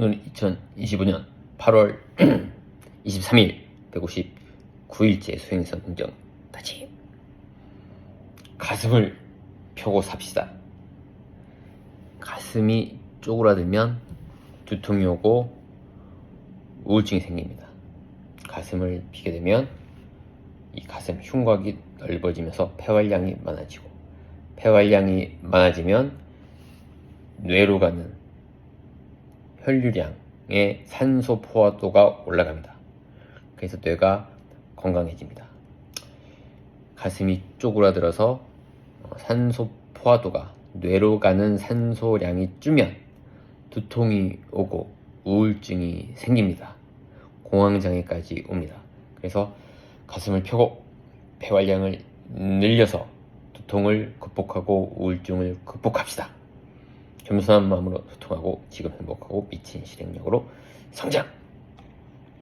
오늘 2025년 8월 23일 159일째 수행성 긍정 다짐 가슴을 펴고 삽시다. 가슴이 쪼그라들면 두통이 오고 우울증이 생깁니다. 가슴을 피게 되면 이 가슴 흉곽이 넓어지면서 폐활량이 많아지고 폐활량이 많아지면 뇌로 가는 혈류량의 산소 포화도가 올라갑니다. 그래서 뇌가 건강해집니다. 가슴이 쪼그라들어서 어, 산소 포화도가 뇌로 가는 산소량이 줄면 두통이 오고 우울증이 생깁니다. 공황장애까지 옵니다. 그래서 가슴을 펴고 폐활량을 늘려서 두통을 극복하고 우울증을 극복합시다. 겸손한 마음으로 소통하고 지금 행복하고 미친 실행력으로 성장!